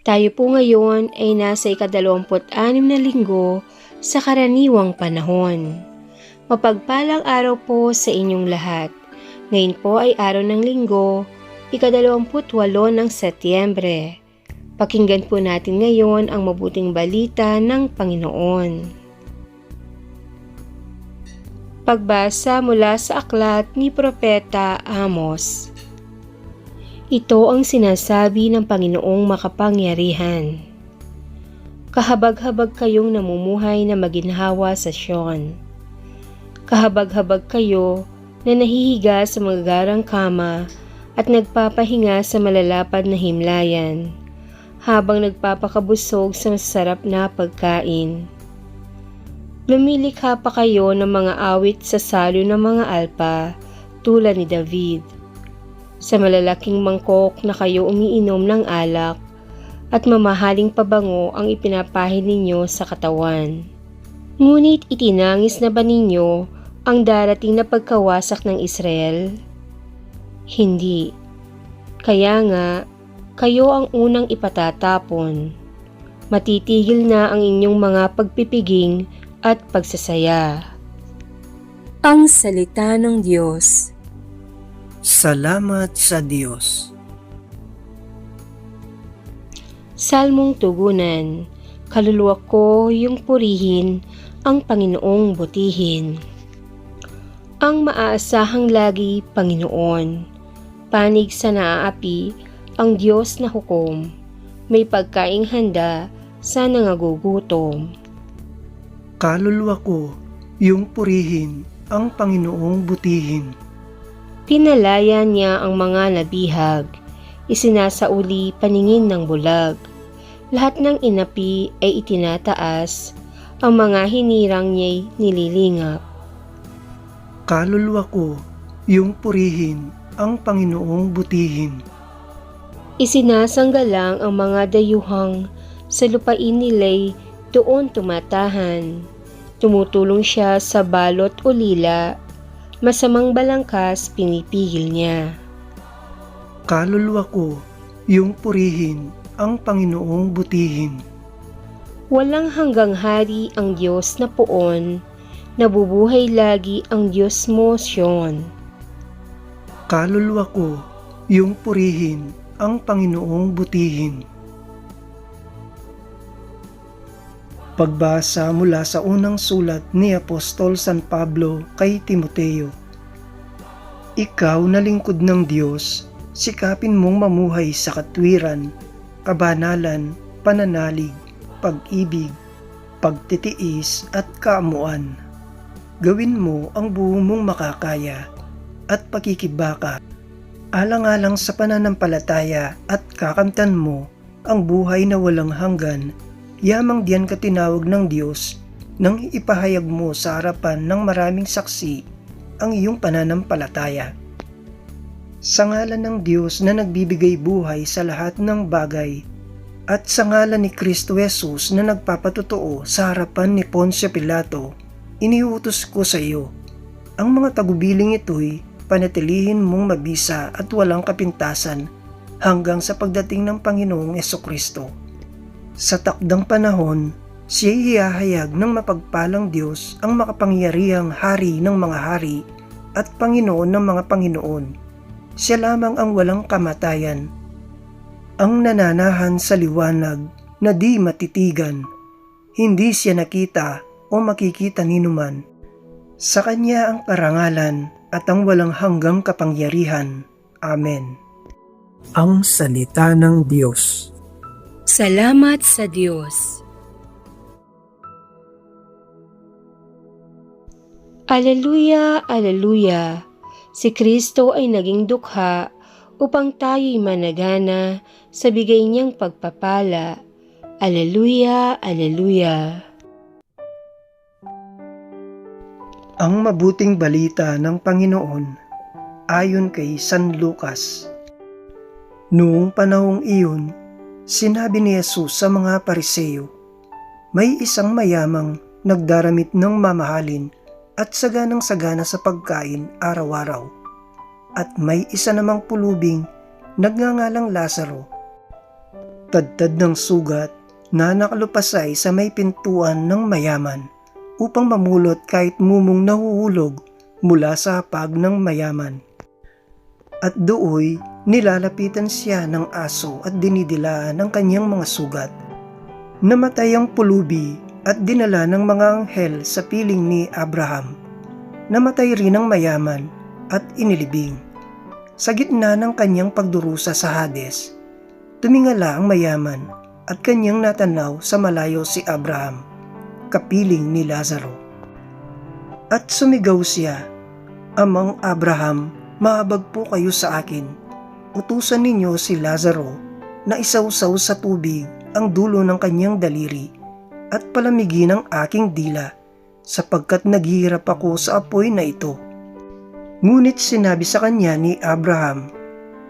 Tayo po ngayon ay nasa ikadalawamput-anim na linggo sa karaniwang panahon. Mapagpalang araw po sa inyong lahat. Ngayon po ay araw ng linggo, ikadalawamput-walo ng Setyembre. Pakinggan po natin ngayon ang mabuting balita ng Panginoon. Pagbasa mula sa aklat ni Propeta Amos. Ito ang sinasabi ng Panginoong makapangyarihan. Kahabag-habag kayong namumuhay na maginhawa sa Sion. Kahabag-habag kayo na nahihiga sa magagarang kama at nagpapahinga sa malalapad na himlayan habang nagpapakabusog sa masarap na pagkain. Lumilikha pa kayo ng mga awit sa salo ng mga alpa tulad ni David sa malalaking mangkok na kayo umiinom ng alak at mamahaling pabango ang ipinapahid ninyo sa katawan. Ngunit itinangis na ba ninyo ang darating na pagkawasak ng Israel? Hindi. Kaya nga, kayo ang unang ipatatapon. Matitigil na ang inyong mga pagpipiging at pagsasaya. Ang Salita ng Diyos Salamat sa Diyos. Salmong Tugunan Kaluluwa ko yung purihin ang Panginoong butihin. Ang maaasahang lagi, Panginoon. Panig sa naaapi, ang Diyos na hukom. May pagkaing handa sa nangagugutom. Kaluluwa ko, yung purihin ang Panginoong butihin. Pinalaya niya ang mga nabihag. Isinasauli paningin ng bulag. Lahat ng inapi ay itinataas. Ang mga hinirang niya'y nililingap. Kaluluwa ko, yung purihin ang Panginoong butihin. Isinasanggalang ang mga dayuhang sa lupain nila'y doon tumatahan. Tumutulong siya sa balot o lila, masamang balangkas pinipigil niya. Kaluluwa ko, yung purihin ang Panginoong butihin. Walang hanggang hari ang Diyos na poon, nabubuhay lagi ang Diyos mo, Sion. Kaluluwa ko, yung purihin ang Panginoong butihin. Pagbasa mula sa unang sulat ni Apostol San Pablo kay Timoteo. Ikaw na lingkod ng Diyos, sikapin mong mamuhay sa katwiran, kabanalan, pananalig, pag-ibig, pagtitiis at kaamuan. Gawin mo ang buo mong makakaya at pakikibaka. Alang-alang sa pananampalataya at kakamtan mo ang buhay na walang hanggan, yamang diyan ka tinawag ng Diyos nang ipahayag mo sa harapan ng maraming saksi ang iyong pananampalataya. Sa ngalan ng Diyos na nagbibigay buhay sa lahat ng bagay at sa ngalan ni Kristo Jesus na nagpapatotoo sa harapan ni Poncio Pilato, iniutos ko sa iyo. Ang mga tagubiling ito'y panatilihin mong mabisa at walang kapintasan hanggang sa pagdating ng Panginoong Kristo. Sa takdang panahon, siya'y hihahayag ng mapagpalang Diyos ang makapangyarihang hari ng mga hari at Panginoon ng mga Panginoon. Siya lamang ang walang kamatayan, ang nananahan sa liwanag na di matitigan. Hindi siya nakita o makikita ninuman. Sa Kanya ang karangalan at ang walang hanggang kapangyarihan. Amen. Ang Salita ng Diyos Salamat sa Diyos. Aleluya, aleluya. Si Kristo ay naging dukha upang tayo'y managana sa bigay niyang pagpapala. Aleluya, aleluya. Ang mabuting balita ng Panginoon ayon kay San Lucas. Noong panahong iyon, sinabi ni Jesus sa mga pariseyo, May isang mayamang nagdaramit ng mamahalin at saganang sagana sa pagkain araw-araw. At may isa namang pulubing nagngangalang Lazaro. Tadtad ng sugat na nakalupasay sa may pintuan ng mayaman upang mamulot kahit mumong nahuhulog mula sa hapag ng mayaman. At dooy nilalapitan siya ng aso at dinidilaan ng kanyang mga sugat. Namatay ang pulubi at dinala ng mga anghel sa piling ni Abraham. Namatay rin ang mayaman at inilibing. Sa gitna ng kanyang pagdurusa sa Hades, tumingala ang mayaman at kanyang natanaw sa malayo si Abraham, kapiling ni Lazaro. At sumigaw siya, Amang Abraham, maabag po kayo sa akin. Utusan ninyo si Lazaro na isawsaw sa tubig ang dulo ng kanyang daliri at palamigin ang aking dila sapagkat naghihirap ako sa apoy na ito. Ngunit sinabi sa kanya ni Abraham,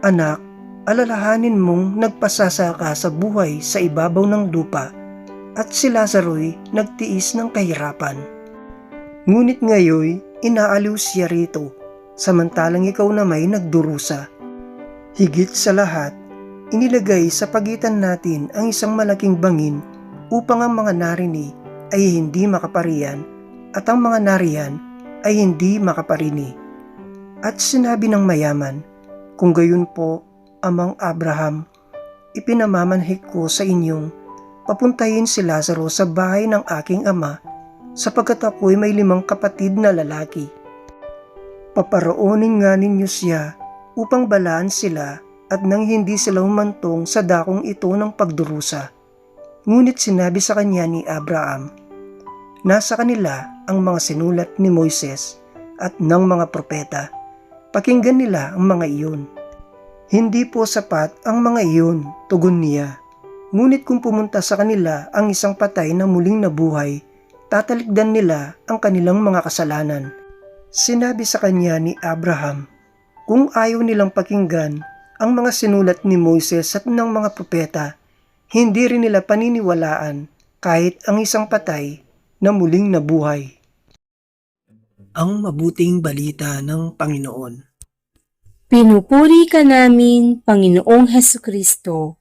Anak, alalahanin mong nagpasasa ka sa buhay sa ibabaw ng lupa at si Lazaro'y nagtiis ng kahirapan. Ngunit ngayoy, inaaliw siya rito, samantalang ikaw na may nagdurusa. Higit sa lahat, inilagay sa pagitan natin ang isang malaking bangin upang ang mga narini ay hindi makaparian at ang mga nariyan ay hindi makaparini. At sinabi ng mayaman, kung gayon po, amang Abraham, ipinamamanhik ko sa inyong papuntahin si Lazaro sa bahay ng aking ama sapagkat ako'y may limang kapatid na lalaki. Paparoonin nga ninyo siya upang balaan sila at nang hindi sila humantong sa dakong ito ng pagdurusa. Ngunit sinabi sa kanya ni Abraham, Nasa kanila ang mga sinulat ni Moises at ng mga propeta. Pakinggan nila ang mga iyon. Hindi po sapat ang mga iyon, tugon niya. Ngunit kung pumunta sa kanila ang isang patay na muling nabuhay, tatalikdan nila ang kanilang mga kasalanan. Sinabi sa kanya ni Abraham, kung ayaw nilang pakinggan ang mga sinulat ni Moises at ng mga propeta, hindi rin nila paniniwalaan kahit ang isang patay na muling nabuhay. Ang mabuting balita ng Panginoon. Pinupuri ka namin, Panginoong Heso Kristo.